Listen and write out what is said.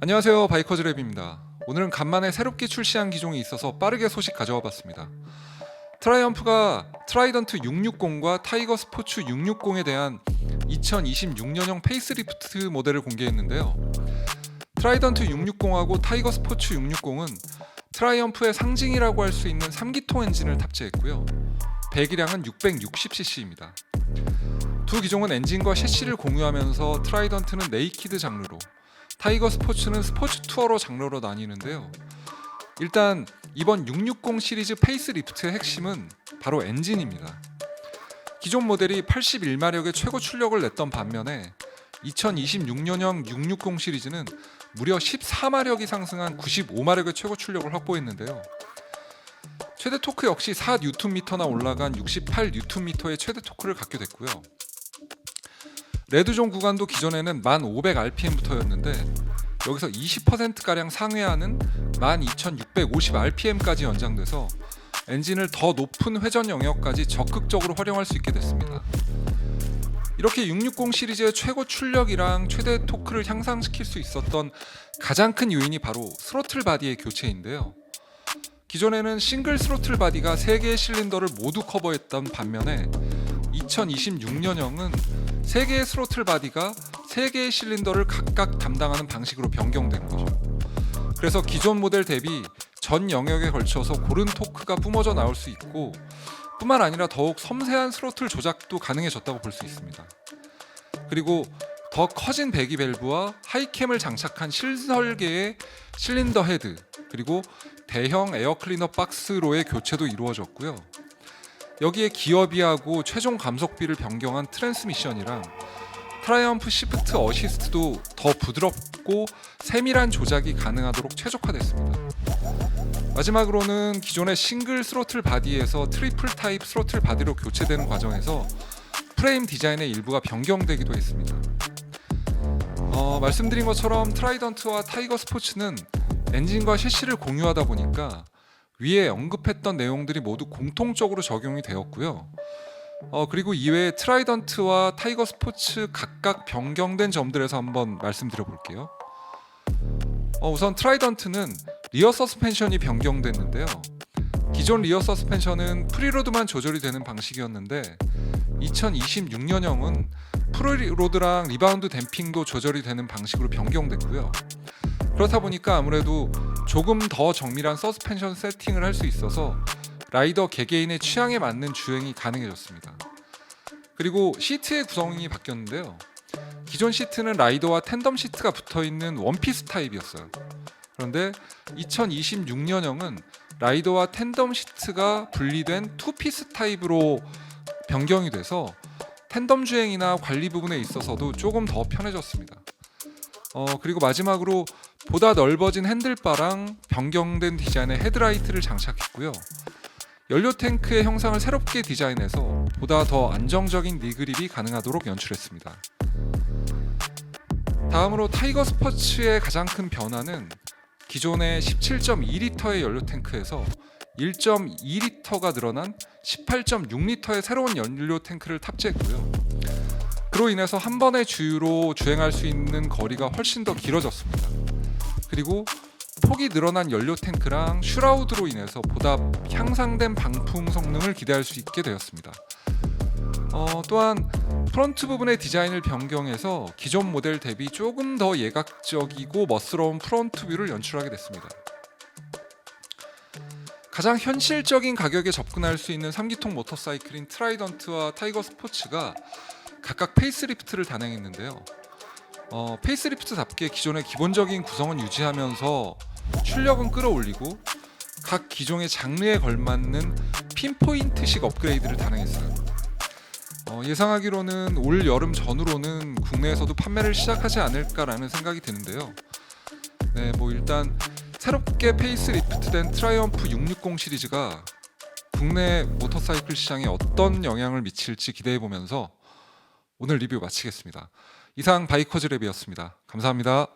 안녕하세요 바이커즈랩입니다. 오늘은 간만에 새롭게 출시한 기종이 있어서 빠르게 소식 가져와 봤습니다. 트라이언프가 트라이던트 660과 타이거 스포츠 660에 대한 2026년형 페이스리프트 모델을 공개했는데요. 트라이던트 660하고 타이거 스포츠 660은 트라이언프의 상징이라고 할 수 있는 3기통 엔진을 탑재했고요. 배기량은 660cc입니다. 두 기종은 엔진과 셰시를 공유하면서 트라이던트는 네이키드 장르로 타이거 스포츠는 스포츠 투어로 장르로 나뉘는데요. 일단 이번 660 시리즈 페이스리프트의 핵심은 바로 엔진입니다. 기존 모델이 81마력의 최고 출력을 냈던 반면에 2026년형 660 시리즈는 무려 14마력이 상승한 95마력의 최고 출력을 확보했는데요. 최대 토크 역시 4Nm나 올라간 68Nm의 최대 토크를 갖게 됐고요. 레드존 구간도 기존에는 1500rpm부터였는데 여기서 20%가량 상회하는 12650rpm까지 연장돼서 엔진을 더 높은 회전 영역까지 적극적으로 활용할 수 있게 됐습니다. 이렇게 660 시리즈의 최고 출력이랑 최대 토크를 향상시킬 수 있었던 가장 큰 요인이 바로 스로틀 바디의 교체인데요. 기존에는 싱글 스로틀 바디가 3개의 실린더를 모두 커버했던 반면에 2026년형은 3개의 스로틀 바디가 3개의 실린더를 각각 담당하는 방식으로 변경된 거죠. 그래서 기존 모델 대비 전 영역에 걸쳐서 고른 토크가 뿜어져 나올 수 있고 뿐만 아니라 더욱 섬세한 스로틀 조작도 가능해졌다고 볼 수 있습니다. 그리고 더 커진 배기 밸브와 하이캠을 장착한 실설계의 실린더 헤드 그리고 대형 에어 클리너 박스로의 교체도 이루어졌고요. 여기에 기어비하고 최종 감속비를 변경한 트랜스미션이랑 트라이언프 시프트 어시스트도 더 부드럽고 세밀한 조작이 가능하도록 최적화됐습니다. 마지막으로는 기존의 싱글 스로틀 바디에서 트리플 타입 스로틀 바디로 교체되는 과정에서 프레임 디자인의 일부가 변경되기도 했습니다. 어, 말씀드린 것처럼 트라이던트와 타이거 스포츠는 엔진과 셰시를 공유하다 보니까 위에 언급했던 내용들이 모두 공통적으로 적용이 되었고요. 어, 그리고 이외에 트라이던트와 타이거 스포츠 각각 변경된 점들에서 한번 말씀드려 볼게요. 어, 우선 트라이던트는 리어 서스펜션이 변경됐는데요. 기존 리어 서스펜션은 프리로드만 조절이 되는 방식이었는데 2026년형은 프리로드랑 리바운드 댐핑도 조절이 되는 방식으로 변경됐고요. 그렇다 보니까 아무래도 조금 더 정밀한 서스펜션 세팅을 할 수 있어서 라이더 개개인의 취향에 맞는 주행이 가능해졌습니다. 그리고 시트의 구성이 바뀌었는데요. 기존 시트는 라이더와 텐덤 시트가 붙어 있는 원피스 타입이었어요. 그런데 2026년형은 라이더와 텐덤 시트가 분리된 투피스 타입으로 변경이 돼서 텐덤 주행이나 관리 부분에 있어서도 조금 더 편해졌습니다. 어, 그리고 마지막으로 보다 넓어진 핸들바랑 변경된 디자인의 헤드라이트를 장착했고요. 연료 탱크의 형상을 새롭게 디자인해서 보다 더 안정적인 니그립이 가능하도록 연출했습니다. 다음으로 타이거 스포츠의 가장 큰 변화는 기존의 17.2리터의 연료 탱크에서 1.2리터가 늘어난 18.6리터의 새로운 연료 탱크를 탑재했고요. 그로 인해서 한 번의 주유로 주행할 수 있는 거리가 훨씬 더 길어졌습니다. 그리고 폭이 늘어난 연료 탱크랑 슈라우드로 인해서 보다 향상된 방풍 성능을 기대할 수 있게 되었습니다. 어, 또한 프론트 부분의 디자인을 변경해서 기존 모델 대비 조금 더 예각적이고 멋스러운 프론트 뷰를 연출하게 됐습니다. 가장 현실적인 가격에 접근할 수 있는 3기통 모터사이클인 트라이던트와 타이거 스포츠가 각각 페이스리프트를 단행했는데요. 어, 페이스리프트답게 기존의 기본적인 구성은 유지하면서 출력은 끌어올리고 각 기종의 장르에 걸맞는 핀포인트식 업그레이드를 단행했어요. 어, 예상하기로는 올 여름 전후로는 국내에서도 판매를 시작하지 않을까라는 생각이 드는데요. 네, 뭐 일단 새롭게 페이스리프트된 트라이언프 660 시리즈가 국내 모터사이클 시장에 어떤 영향을 미칠지 기대해 보면서 오늘 리뷰 마치겠습니다. 이상 바이커즈 랩이었습니다. 감사합니다.